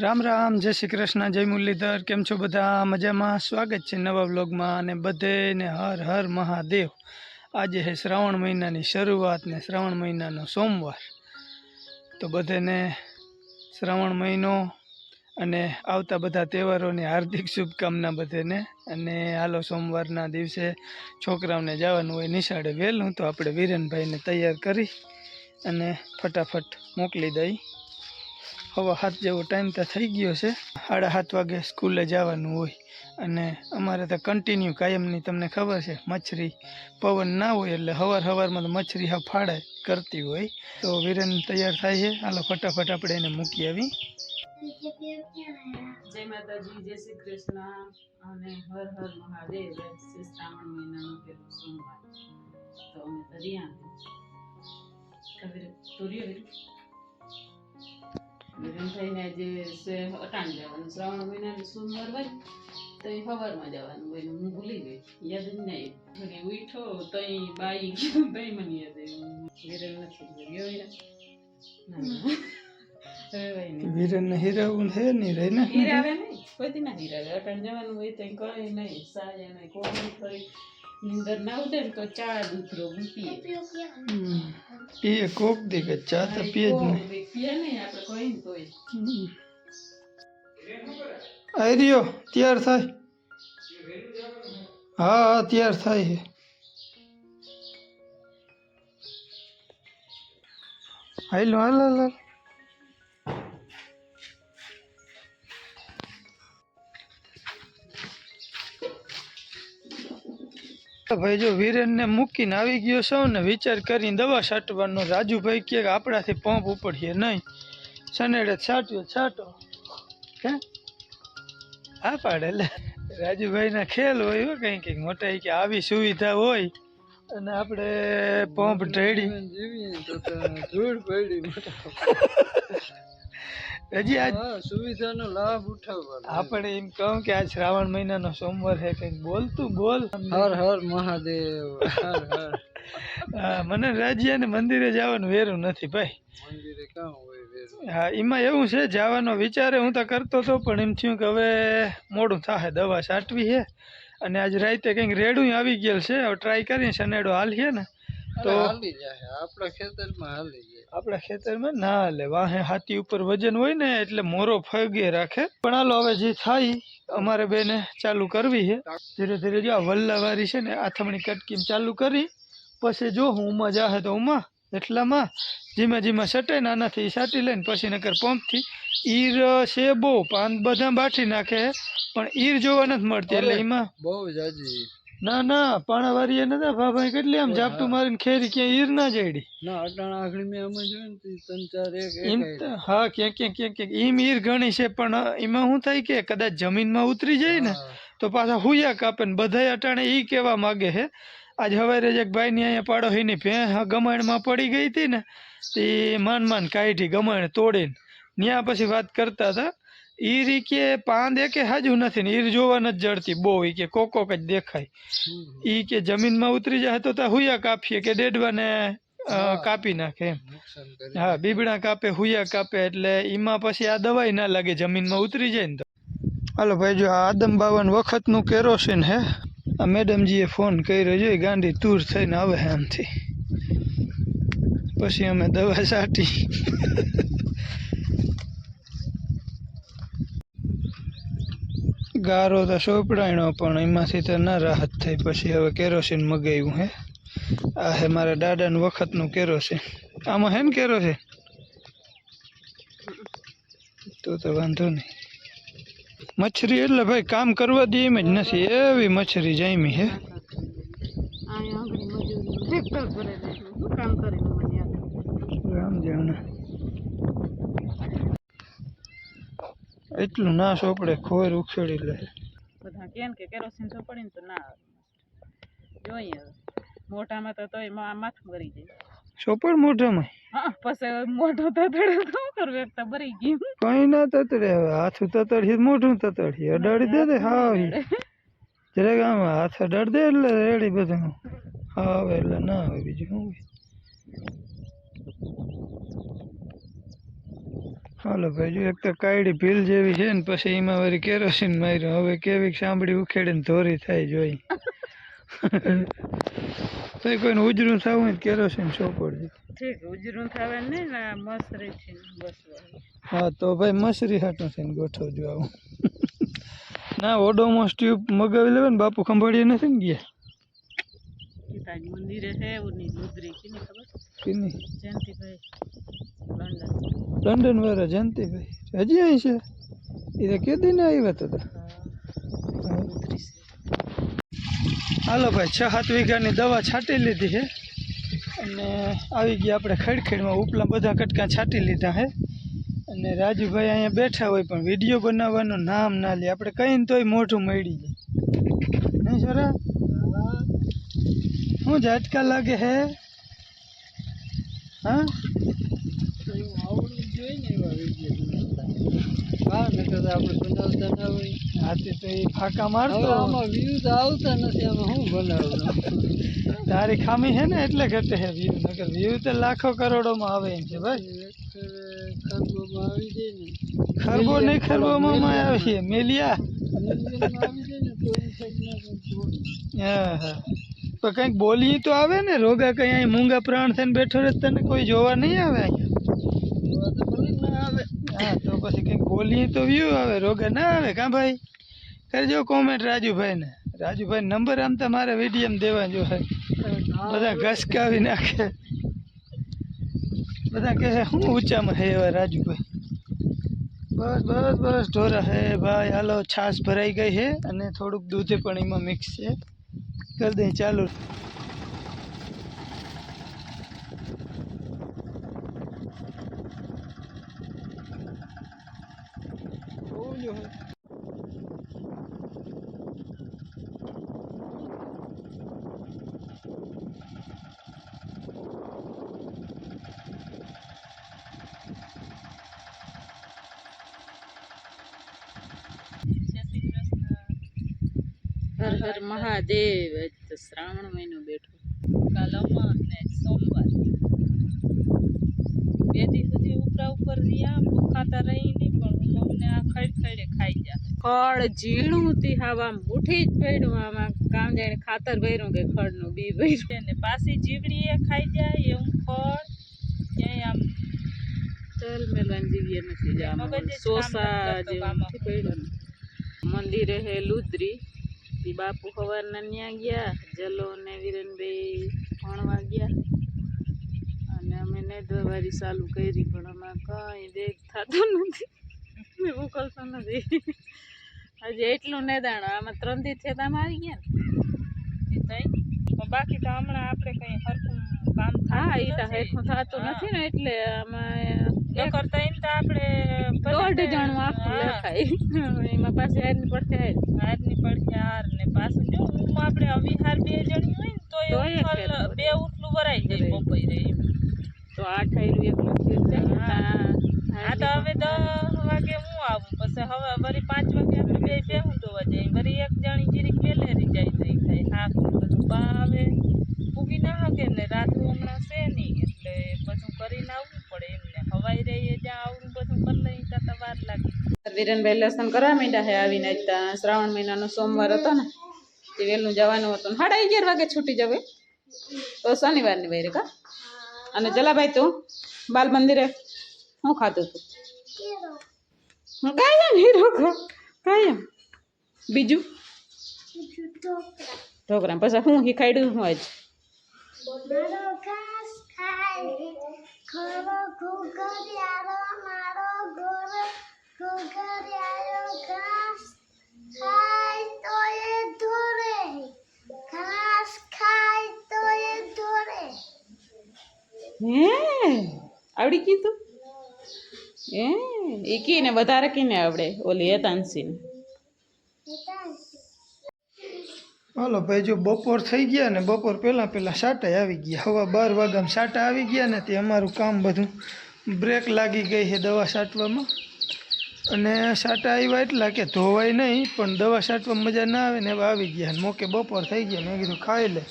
રામ રામ, જય શ્રી કૃષ્ણ, જય મુરલીધર, કેમ છો બધા? મજામાં? સ્વાગત છે નવા બ્લોગમાં અને બધેને હર હર મહાદેવ. આજે છે શ્રાવણ મહિનાની શરૂઆત ને શ્રાવણ મહિનાનો સોમવાર. તો બધેને શ્રાવણ મહિનો અને આવતા બધા તહેવારોની હાર્દિક શુભકામના બધેને. અને હાલો સોમવારના દિવસે છોકરાઓને જવાનું હોય, નિશાળે વહેલું, તો આપણે વીરેનભાઈને તૈયાર કરી અને ફટાફટ મોકલી દઈ હવે હાથ જેવો ટાઈમ તો થઈ ગયો છે. સાડા સાત વાગે સ્કૂલે જવાનું હોય અને અમારે તો કન્ટિન્યુ કાયમની તમને ખબર છે, મચ્છરી પવન ના હોય એટલે હવાર હવારમાં તો મચ્છરી હા ફાડે કરતી હોય. તો વિરેન તૈયાર થાય છે. હાલો ફટાફટ આપણે એને મૂકી આવી. જય માતાજી, જય શ્રી કૃષ્ણ. અને હર હર મહાદેવ. શ્રી શ્રાવણ મહિનાનો પહેલો સોમવાર. તો અમે તરિયા કબીર તોરીએ થઈને જે છે અટાણ જવાનું શ્રાવણ મહિનાનું સોમવાર હોય તો એ સવારમાં જવાનું હોય હું ભૂલી ગઈ. યાદ જ નહીં. ઘરે ઉઠો તો બાઈ ગયું તઈ મને યાદ વિરલ નથી ગયો ના ના. રેવાય નહીં. હીરાવું છે નહીં ને હીરાવે નહીં? કોઈ ના હીરાવે. અટાણ જવાનું હોય તો કઈ નહીં સાજા નહીં કોઈ થોડી નીંદર ના ઉતરે તો ચા દૂધરો પીએ પીએ કોક દે કે ચા તો પીએ જ નહીં. પીએ નહીં આપણે કોઈ ને કોઈ. આવી આઈ રહ્યો તૈયાર થાય? હા હા તૈયાર થાય છે. હાલો હાલ હાલ. ભાઈ જો વીરેનને મૂકીને આવી ગયો છો ને વિચાર કરીને દવા છાંટવાનો. રાજુભાઈ કે આપણાથી પંપ ઉપડીએ નહીં. સનેડે છાંટ્યો, છાંટો. હે? હા પાડે લે. રાજુભાઈના ખેલ હોય હો કંઈક કંઈક. મોટા કે આવી સુવિધા હોય અને આપણે પંપ ઢેડી. હજી આ સુવિધાનો લાભ ઉઠાવવાનો. આપણે એમ કહું કે આજ શ્રાવણ મહિનાનો સોમવાર છે કંઈક બોલતું બોલ. હર હર મહાદેવ હર હર. મને રાજ્યને મંદિરે જવાનું વેરું નથી ભાઈ. મંદિરે હોય હા એમાં એવું છે જવાનો વિચારે હું તો કરતો હતો પણ એમ થયું કે હવે મોડું થાય દવા છાંટવી છે. અને આજ રાતે કંઈક રેડું આવી ગયેલ છે હવે ટ્રાય કરીએ શનેડો હાલીએ ને. તો હાલી જાય આપણા ખેતરમાં હાલી જાય. આપણા ખેતરમાં ના હાલે. વાહે હાથી ઉપર વજન હોય ને એટલે મોરો ફગે રાખે. પણ હાલો હવે જે થાય અમારે બેને ચાલુ કરવી છે. ધીરે ધીરે જો આ વલ્લાવારી છે ને આથમણી કટકીમ ચાલુ કરી. પછી જો હું ઉમા જાહે તો ઉમા. એટલામાં ધીમે ધીમે સટે નાનાથી એ સાટી લઈને પછી નકર પંપથી ઈર છે બહુ પાન બધા બાઠી નાખે પણ ઈર જોવા નથી મળતી એટલે એમાં બહુ જાજી ના ના પાણાવારી નતા ભાભાઈ કેટલી આમ ઝાપટું મારીને ખેરી ક્યાંય ઈર ના જડી ના અટાણા આખડી મેં અમે જોયું ને ત્રણ ચાર એક હા ક્યાંક ક્યાંક ક્યાંક ક્યાંક. ઈમ ઈર ઘણી છે પણ એમાં શું થાય કે કદાચ જમીનમાં ઉતરી જાય ને તો પાછા હુયા કાપે ને બધાય અટાણે ઈ કહેવા માગે છે. આજ હવારે જ એક ભાઈની અહીંયા પાડોશીની ભેં ગમાણમાં પડી ગઈ હતી ને એ માન માન કાઢી ગમાણ તોડીને ત્યાં પછી વાત કરતા હતા ઈર કે પાંદ એકે હાજુ નથી ને ઈર જોવા નથી જડતી બહુ ઈ કે કોક કોક જ દેખાય ઈ કે જમીનમાં ઉતરી જાય તો ત્યાં હુયા કાપીએ કે ડેડવાને કાપી નાખે એમ. હા બીબડા કાપે હુયા કાપે એટલે એમાં પછી આ દવાઈ ના લાગે જમીનમાં ઉતરી જાય ને તો. હાલો ભાઈ જો આ આદમ બાવન વખતનું કેરોસીન હે. આ મેડમજીએ ફોન કર્યો જોઈ ગાંડી તૂર થઈને આવે હે આમથી. પછી અમે દવા છાંટી ગારો તો સોપડાયણો પણ એમાંથી તો ના રાહત થઈ. પછી હવે કેરોસીન મગાવ્યું હે. આ હે મારા દાદાનું વખતનું કેરોસીન. આમાં હે ને કેરોસીન? તો તો વાંધો નહીં. મચ્છરી એટલે ભાઈ કામ કરવા દે એમ જ નથી. એવી મચ્છરી જામી હે. અહીંયા આગળ મજૂરી ટ્રેક્ટર કરે છે શું કામ કરે છે મને યાદ રામ જાણે એટલું ના સોપડે ખોર ઉખેડી લે. બધા કેમ કે કેરોસીન તો પડીને તો ના જોઈએ મોટામાં મોઢામાં તો તોય મા- માથું ભરી જાય. સોપડ મોઢામાં? હા પછી મોઢું તો તડે શું કરવું? એક તો ભરી ગયું. કઈ ના તતડે હવે. હાથું તતડી મોઢું તતડી અડાડી દે દે હાવ જરાક આમ હાથ અડાડ દે એટલે રેડી બધું. હાવ એટલે ના આવે બીજું શું હાલો ભાઈ જો એક તો કાયડી ભીલ જેવી છે ને પછી એમાં વળી કેરોસીન માર્યું. હવે કેવી સાંભળી ઉખેડીને ધોરી થાય જોઈ તો કોઈને ઉજરું થવું ને કેરોસીન સોપડજો. ઠીક ઉજરું થવા ને મસરી છે બસ હા તો ભાઈ મસરી હાટું થઈને ગોઠવજો આવું. ના ઓડોમોસ ટ્યુબ મગાવી લેવે ને બાપુ ખંભાળીએ નથી ને ગયા? મંદિરે છે એવું નહીં ખબર? કિની? જયંતિભાઈ. લંડન. લંડન વાળા જયંતિભાઈ. હજી અહીં છે? એ તો કે દિને આવ્યા હતા તો. હાલો ભાઈ છ સાત વીઘાની દવા છાંટી લીધી છે. અને આવી ગયા આપણે ખેડખેડમાં ઉપલા બધા કટકા છાંટી લીધા છે. અને રાજુભાઈ અહીંયા બેઠા હોય પણ વીડિયો બનાવવાનું નામ ના લે. આપણે કહીને તોય મોઢું મળી જાય. નહીં છોરા શું ઝાટકા લાગે હે? હા? આવડવું જોઈએ ને એવા વીડિયો હા નકર તો આપણે બનાવતા ના હોય હાથી તો એ ફાંકા હવે મારતો આમાં વ્યૂ તો આવતા નથી આમાં શું બનાવવાનું? તારી ખામી છે ને એટલે ઘટે છે વ્યૂ નકર વ્યૂ તો લાખો કરોડોમાં આવે એમ છે ભાઈ. એક ખરગોમાં આવી જાય ને. ખરબો નહીં ખરબોમાં આવીએ. મેલિયા. મિલિયનમાં આવી જાય ને તો એ સાઈડના કંઈક બોલે. હા હા. તો કંઈક બોલી તો આવે ને રોગા કઈ અહીં મૂંગા પ્રાણ થઈને બેઠો રહે તને કોઈ જોવા નહીં આવે અહીંયા? જોવા તો ભલે ના આવે હા, તો પછી કંઈક બોલી તો વ્યૂ આવે, રોગા ના આવે, કાં ભાઈ? કરજો કોમેન્ટ રાજુભાઈને. રાજુભાઈ નંબર આમ તો મારે વિડીયમ દેવા જો હે બધા ઘસકાવી નાખે. બધા કહે શું ઊંચામાં હે એવા રાજુભાઈ? બસ બસ બસ, ઢોરા હે, ભાઈ, હાલો, છાશ ભરાઈ ગઈ છે અને થોડુંક દૂધ પણ એમાં મિક્સ છે. કરી દઈ ચાલુ જોવું જો હે. જય શ્રી કૃષ્ણ હર હર મહાદેવ આજ તો શ્રાવણ મહિનો બેઠો. કાલ અમાસ ને સોમવાર. બે દિવસ સુધી ઉપરા ઉપર રહ્યા ભૂખાતા રહી નહીં પણ અમને આ ખડ ખડે ખાઈ જાય ખડ ઝીણું થી હવા મુઠી જ પડ્યું આમાં કામ જઈને ખાતર ભર્યું કે ખડનું બી ભર્યું. ને પાછી જીવડી એ ખાઈ જાય એવું ખડ ક્યાંય આમ ચલ મેલવાની જીવીએ નથી જાય સોસા જેવું પડ્યું મંદિરે હે લુદ્રી. ઈ બાપુ સવારના ત્યાં ગયા, જલો ને વિરેનભાઈ ભણવા ગયા. અને અમે નેદવારી ચાલુ કરી, પણ આમાં કઈ દેખ થતો નથી. ઉકલતો નથી. હજી એટલું નેદાણો, આમાં ત્રણ દી આમાં આવી ગયા ને. એ બાકી તો હમણાં આપણે કઈ હરખું કામ હા એ તો હેઠું થતું નથી ને એટલે આમાં કરતા એમ તો આપણે દોઢ જણું આખું લખાય. એમાં પાછી હારની પડખે હાર હારની પડખે હાર ને પાછું જો હું આપણે અવિહાર બે જણી હોય ને તો એ બે ઉઠલું ભરાઈ જાય બપોઈ રહી તો આઠ આયરું એકલું થયું જાય હા. તો હવે દસ વાગે હું આવું. પછી હવે વળી પાંચ વાગે આપણે બે બેહું ધોવા જઈએ. વળી એક જણી જીરીક વેલેરી જાય તો થાય. હા બધું બા આવે પૂગી ના શકે ને રાતું હમણાં છે નહીં એટલે બધું કરીને આવવું પડે એમને હવાઈ રહીએ જ્યાં આવડું બધું કરી લઈએ ત્યાં તો વાર લાગે. વિરેનભાઈ લસણ કરવા માંડ્યા હે આવીને. ત્યાં શ્રાવણ મહિનાનો સોમવાર હતો ને તે વહેલું જવાનું હતું. ને સાડા અગિયાર વાગે છૂટી જવે તો શનિવારની વહેરે કા? અને જલાભાઈ તું બાલ મંદિરે હું ખાધું તું? હું કાંઈ એમ હીરો કાંઈ એમ બીજું? ઢોકરા પછી હું શીખાડ્યું હું આજ? મારો ઘાસ ખાય ખરો ઘુઘરિયારો મારો ગોરો ઘુઘરિયારો ઘાસ ખાય તો એ ધોરે ઘાસ ખાય તો એ ધોરે. હે આવડી કીધું હે એ કીને વધારે કીને આવડે ઓલી હેતાંશીને હાલો ભાઈ જો બપોર થઈ ગયા ને બપોર પહેલાં પહેલાં સાટા આવી ગયા. હવા બાર વાગ્યામાં સાટા આવી ગયા ને તે અમારું કામ બધું બ્રેક લાગી ગઈ છે દવા છાંટવામાં અને સાટા આવ્યા એટલા કે ધોવાય નહીં પણ દવા છાંટવામાં મજા ના આવે ને એવા આવી ગયા ને. મોકે બપોર થઈ ગયા મેં કીધું ખાઈ લે.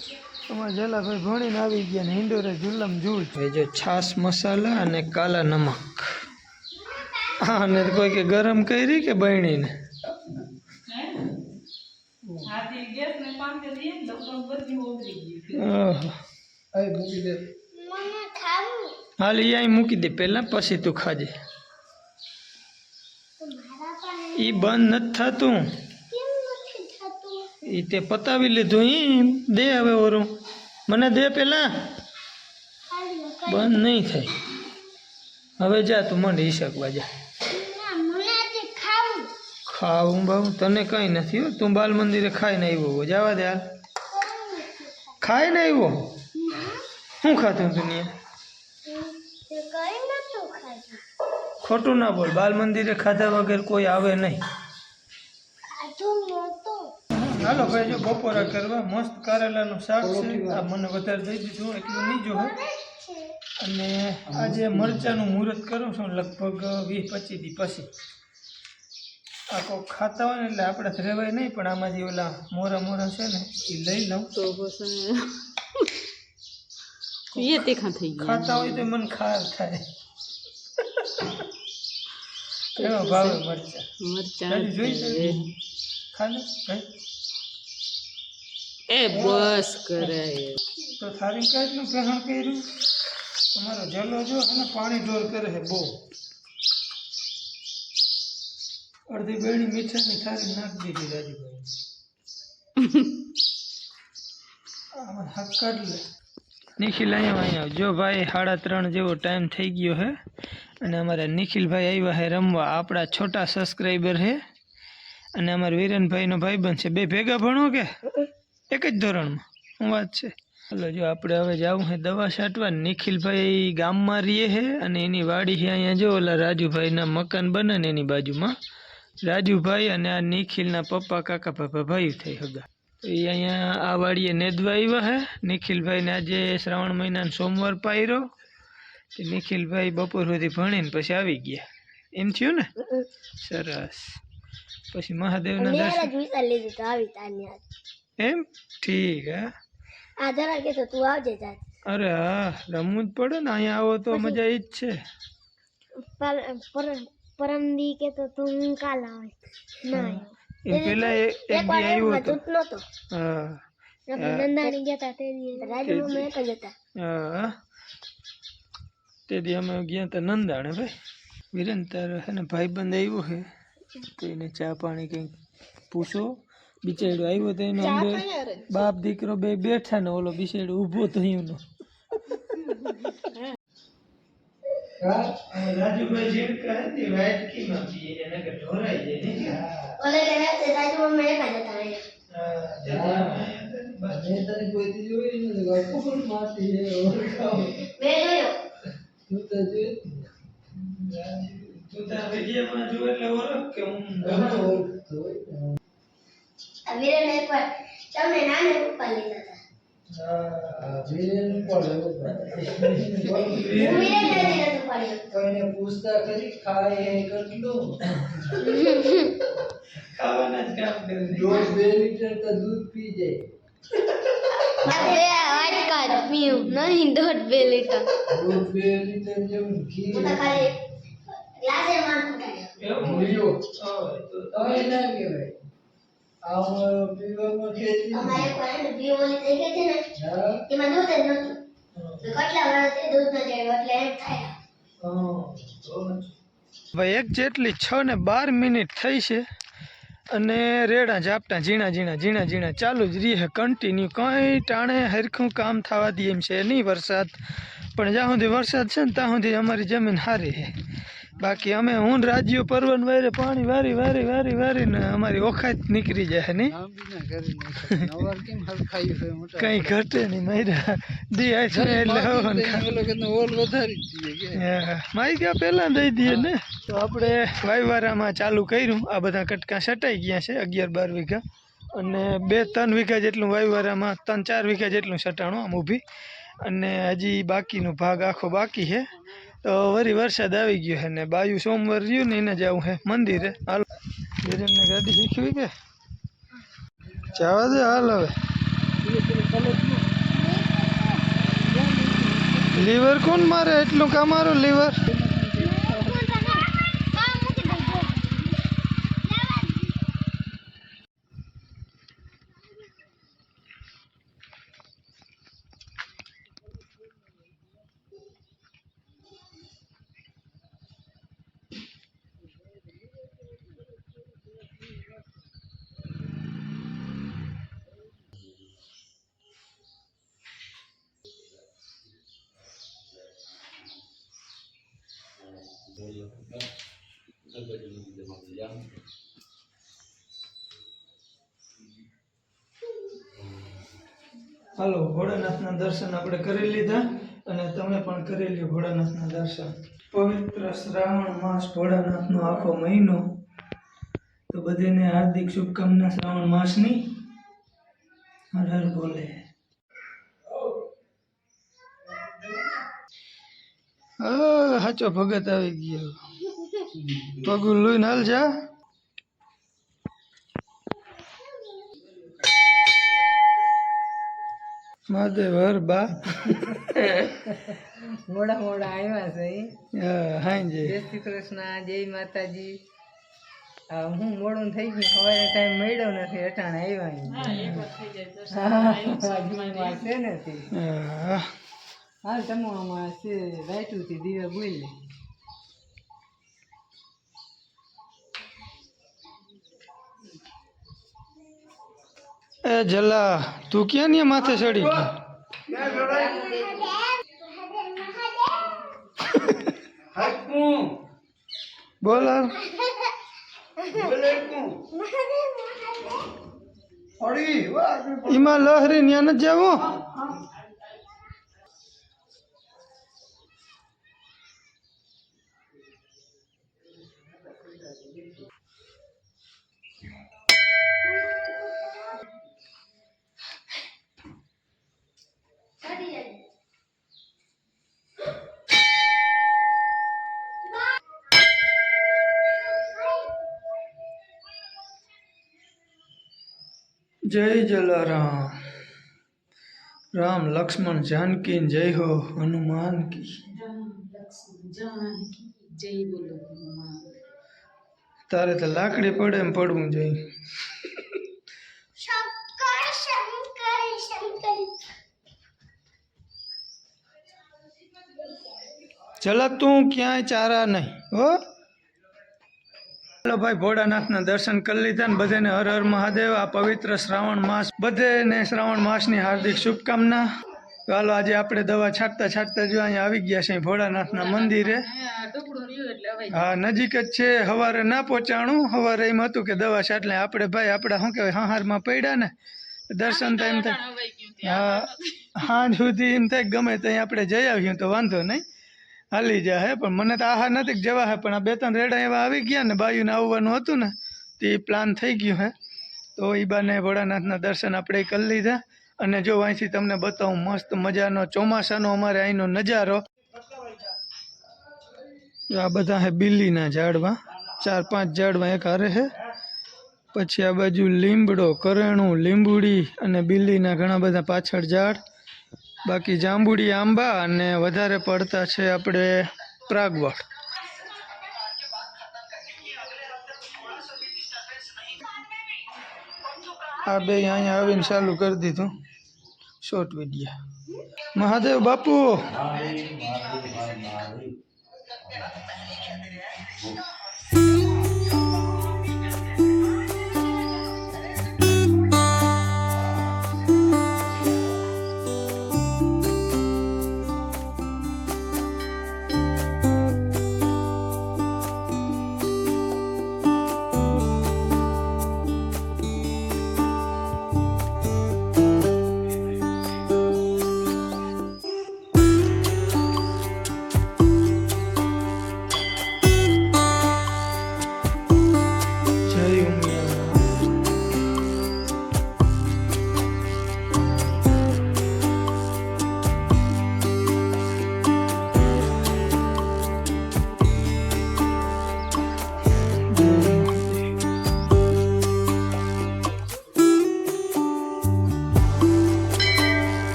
અમારા જલાભાઈ ભણીને આવી ગયા ને હિન્ડોરે જુલમ જુલ ભાઈ જો છાશ મસાલા અને કાલા નમક. હા ને કોઈ કે ગરમ કરી કે બહેણીને હાથી ગેસ ને પાંખે દઈએ ને લગભગ બધી ઓગળી ગઈ ઓહો અહીં મૂકી દે મને ખાવું હાલ એ અહીં મૂકી દે પહેલાં પછી તું ખાજે તો મારા પાસે એ બંધ નથી થતું કેમ નથી થતું એ તે પતાવી લીધું એ દે હવે ઓરું મને દે પહેલાં બંધ નહીં થાય હવે જા તું મને હિસાબ જા ખાવું બાવું તને કંઈ નથી હો. તું બાલ મંદિરે ખાઈને આવ્યો હો. જવા દે હાલ. ખાઈને આવ્યો? શું ખાતું તે ખોટું ના બોલ. બાલ મંદિરે ખાધા વગર કોઈ આવે નહીં. ચાલો ભાઈ, જો બપોરા કરવા, મસ્ત કારેલાનું શાક છે. આ મને વધારે દઈ દીધું એટલું નહીં જોવે અને આજે મરચાનું મુહૂર્ત કરું છું લગભગ વીસ પચીસ દી પછી. આ કોક ખાતા હોય ને એટલે આપણે રહેવાય નહીં પણ આમાં જે ઓલા મોરા મોરા છે ને એ લઈ લઉં. તો એ તીખા થઈ ગયા. ખાતા હોય તો મને ખાર થાય. કેવા ભાવે મરચા. મરચાં જોઈ. ખાને? એ બસ કરે. તો થારી કાચનું ગ્રહણ કર્યું. તમારો જલો જો અને પાણી ઢોર કરે છે બહુ. અડધી બેણી મીઠાની થારી નાખી દીધી રાજુભાઈ. લે. નિખિલ અહીંયા અહીંયા જો ભાઈ સાડા ત્રણ જેવો ટાઈમ થઈ ગયો હે અને અમારા નિખિલભાઈ આવ્યા હે રમવા. આપણા છોટા સબસ્ક્રાઈબર છે અને અમારા વિરેનભાઈનો ભાઈબંધ છે. બે ભેગા ભણો કે? એક જ ધોરણમાં. શું વાત છે? હલો જો આપણે હવે જવું હે દવા છાંટવા. નિખિલભાઈ ગામમાં રહીએ હે અને એની વાડી છે અહીંયા. જો ઓલા રાજુભાઈના મકાન બને ને એની બાજુમાં. રાજુભાઈ અને આ નિખિલના પપ્પા કાકા પાપા ભાઈ થઈ હગા. એ અહીંયા આ વાડીએ નેદવા આવ્યા હે. નિખિલભાઈને આજે શ્રાવણ મહિનાનો સોમવાર પાયરો. નિખિલભાઈ બપોર સુધી ભણીને પછી આવી ગયા. એમ થયું ને? સરસ. પછી મહાદેવના દર્શન. એમ? ઠીક હા? તો આવજે અરે હા રમવું જ પડે ને. અહીંયા આવો તો મજા ઈ જ છે. પરમદી કે તો તું કાલ આવે. ના એ પેલા એક દી આવ્યો હતો નતો હા. નંદાણી ગયા હતા તે રાજુ મમ્મી એક જ હતા હા. તે દી અમે ગયા હતા નંદાણે ભાઈ. વિરેન તાર હે ને ભાઈબંધ આવ્યો છે તો એને ચા પાણી કંઈક પૂછો. બિચારો આવ્યો તો એનો અંદર બાપ દીકરો બે બેઠા ને ઓલો બિચારો ઊભો થયો નો રાજુભાઈ જેમ કહે તે વાઇટ કી માં પીએ એને કે ઢોરાઈ જાય નહીં ઓલે કે રાતે રાજુ મમ્મી એક જ હતા મેં તને કોઈ દી જોઈ નથી કોણ માટી છે ઓળખાવ બે જોયો તું તો જોઈ તું તાર વિડીયોમાં જો એટલે ઓળખ કે હું ગમે ઓળખતો હોય ને. આ વીરેન એકવાર તમને નાને પપ્પા લીધા પૂછતા ખરી ખાય કેટલું? ખાવાના જ કામ કરે બે લીટર તો દૂધ પી જાય. પીવું નહીં દોઢ બે લીટર. દોઢ બે લીટર જેવું ઘી હું તો ખાલી ગ્લાસે માં ફૂટાડ્યો એવું તો એ ના કહેવાય. આમ પીવામાં ખેતી અમારે કોઈ બી ઓલી છે ને એમાં દૂધ જ નતું તો કેટલા વર્ષથી દૂધ નથી આવ્યું એટલે એમ થાય. ભાઈ એક જેટલી છ ને બાર મિનિટ થઈ છે અને રેડા ઝાપટા ઝીણા ઝીણા ઝીણા ઝીણા ચાલુ જ રહે કન્ટિન્યુ કંઈ ટાણે હરખું કામ થવા દે એમ છે. નહીં વરસાદ. પણ જ્યાં સુધી વરસાદ છે ને ત્યાં સુધી અમારી જમીન સારી છે. બાકી અમે હું ને રાજ્યો પર્વન વારે પાણી વારી વારી વારી વારીને અમારી ઓખાત નીકળી જાય ના કંઈ ઘટે નહીં માર્યા. દી આ છે એટલે મારી ગયા પહેલા દઈ દઈએ ને. તો આપણે વાયવારામાં ચાલુ કર્યું આ બધા કટકા છટાઈ ગયા છે અગિયાર બાર વીઘા. અને બે ત્રણ વીઘા જેટલું વાયવારામાં ત્રણ ચાર વીઘા જેટલું સટાણું આમ ઊભી. અને હજી બાકીનો ભાગ આખો બાકી છે. તો વરી વરસાદ આવી ગયો છે ને બાયુ સોમવાર રહ્યું ને એને જવું છે મંદિરે. હાલ. વિરેનને ગાડી શીખવી કે? જવા દે, હાલ હવે. લીવર કોણ મારે? એટલું કામારું લીવર. હાલો, ભોળાનાથના દર્શન આપણે કરી લીધા અને તમે પણ કરી લ્યો ભોળાનાથના દર્શન. પવિત્ર શ્રાવણ માસ ભોળાનાથનો આખો મહિનો. તો બધાને હાર્દિક શુભકામના શ્રાવણ માસની. હર હર બોલે. હાચો ભગત આવી ગયો. પગું ગુલ્લુ નલ છે મહાદેવ હર બા. મોડા મોડા આવ્યા છે હાંજે જય શ્રી કૃષ્ણ જય માતાજી. હું મોડું થઈ ગયું સવારે ટાઈમ મળ્યો નથી અટાણે આવ્યા છે નથી. હા હાલ તમે આમાં છે રાખ્યું હતી દીવે બોલી એ જલા તું ક્યાં ને માથે ચડી બોલ. ઈમાં લહરી ન્યા નથી જવું? જય જલારામ રામ લક્ષ્મણ જાનકી જય હો હનુમાન કી રામ લક્ષ્મણ જાનકી જય બોલો હનુમાન તારે તો લાકડી પડે એમ પડવું જોઈએ શંકર શંકર શંકર ચલા તું ક્યાંય ચારા નહીં હો ચાલો ભાઈ, ભોળાનાથના દર્શન કરી લીધા ને બધાને હર હર મહાદેવ. આ પવિત્ર શ્રાવણ માસ, બધાને શ્રાવણ માસની હાર્દિક શુભકામના. તો હાલો, આજે આપણે દવા છાંટતા છાંટતા જો અહીંયા આવી ગયા છે ભોળાનાથના મંદિરે. હા, નજીક જ છે સવારે ના પહોંચાણું. સવારે એમ હતું કે દવા છાંટલે આપણે ભાઈ, આપણે શું કહેવાય, હાહારમાં પડ્યા ને. દર્શન તો એમ થાય. હા સાંજ સુધી એમ થાય ગમે ત્યાં આપણે જઈ આવ્યું તો વાંધો નહીં. હાલી જાય હે, પણ મને તો આહા નથી, જવા હે, પણ આ બે ત્રણ રેડા એવા આવી ગયા ને, બાયુને આવવાનું હતું ને, તે પ્લાન થઈ ગયું હે. તો એ બાને ભોળાનાથના દર્શન આપણે કરી લીધા. અને જો અહીંથી તમને બતાવું, મસ્ત મજાનો, ચોમાસાનો અમારે અહીંનો નજારો. આ બધા હે બિલ્લીના ઝાડવા, ચાર પાંચ ઝાડવા એક હારે હે. પછી આ બાજુ લીમડો કરેણું, લીંબુડી અને બિલ્લીના ઘણા બધા પાછળ ઝાડ. બાકી જાંબુડી આંબા અને વધારે પડતા છે આપણે પ્રાગવડ આ બે અહીંયા આવીને ચાલુ કરી દીધું. Short video. મહાદેવ બાપુ.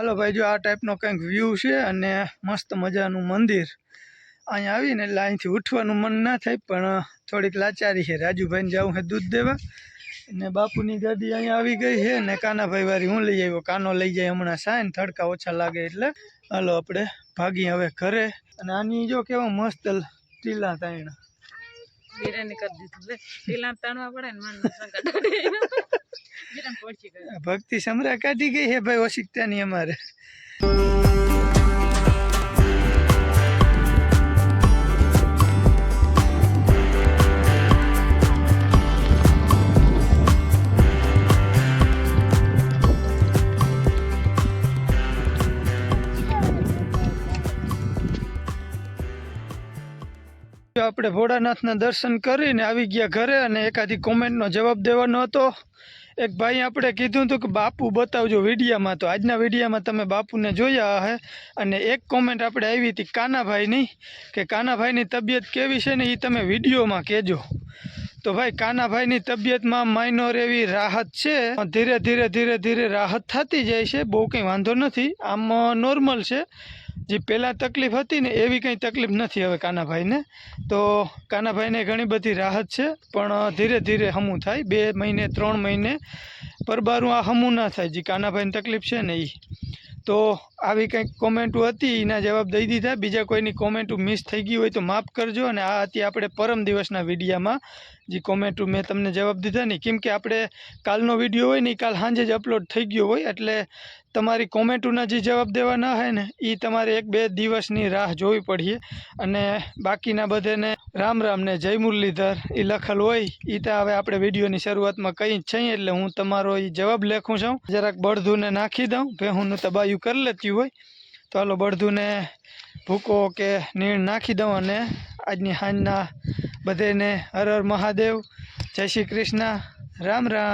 હાલો ભાઈ, જો આ ટાઈપનો કંઈક વ્યૂ છે અને મસ્ત મજાનું મંદિર. અહીંયા આવીને એટલે અહીંથી ઉઠવાનું મન ના થાય, પણ થોડીક લાચારી છે. રાજુભાઈને જવું છે દૂધ દેવા. અને બાપુની ગાડી અહીંયા આવી ગઈ છે ને કાનાભાઈ વાળી હું લઈ આવ્યો? કાનો લઈ જાય હમણાં સાયન તડકા ઓછા લાગે એટલે. હાલો આપણે ભાગી હવે ઘરે. અને આની જો કેવો મસ્ત ટીલા તાઈણા બિરયાની તાણવા પડે ને મન ભક્તિ સમરા કાઢી ગઈ હે ભાઈ ઓશિકતાની અમારે. જો આપણે ભોળાનાથના દર્શન કરીને આવી ગયા ઘરે અને એકાદી કોમેન્ટનો જવાબ દેવાનો હતો. એક ભાઈ આપણે કીધું હતું કે, બાપુ, બતાવજો વિડીયામાં. તો આજના વિડીયામાં તમે બાપુને જોયા હે અને એક કોમેન્ટ આપણે આવી હતી કાનાભાઈની કે કાનાભાઈની તબિયત કેવી છે ને એ તમે વિડીયોમાં કહેજો. તો ભાઈ, કાનાભાઈની તબિયતમાં માઇનોર એવી રાહત છે. ધીરે ધીરે ધીરે ધીરે રાહત થતી જાય છે, બહુ કંઈ વાંધો નથી. આમ નોર્મલ છે. જે પહેલાં તકલીફ હતી ને એવી કંઈ તકલીફ નથી હવે કાનાભાઈને. તો કાનાભાઈને ઘણી બધી રાહત છે, પણ ધીરે ધીરે હમું થાય. બે મહિને, ત્રણ મહિને પરબારું આ હમું ના થાય, જે કાનાભાઈને તકલીફ છે ને એ તો આવી કંઈક કોમેન્ટો હતી, એના જવાબ દઈ દીધા. બીજા કોઈની કોમેન્ટો મિસ થઈ ગઈ હોય તો માફ કરજો. અને આ હતી આપણે પરમ દિવસના વિડીયામાં, જે કોમેન્ટો મેં તમને જવાબ દીધા નહીં કેમ કે આપણે કાલનો વીડિયો હોય ને કાલ સાંજે જ અપલોડ થઈ ગયો હોય, એટલે તમારી કોમેન્ટોના જે જવાબ દેવાના હોય ને એ તમારે એક બે દિવસની રાહ જોવી પડીએ. અને બાકીના બધાને રામ રામ ને જય મુરલીધર એ લખેલ હોય એ તો હવે આપણે વિડીયોની શરૂઆતમાં કંઈ જ છે એટલે હું તમારો એ જવાબ લખું છું. જરાક બળધુને નાખી દઉં ભેહુંનું તબાયું કરી લેતી હોય. તો હાલો, બળધુને ભૂકો કે નીણ નાખી દઉં અને આજની હાંજના બધાને હર હર મહાદેવ. જય શ્રી કૃષ્ણ. રામ રામ.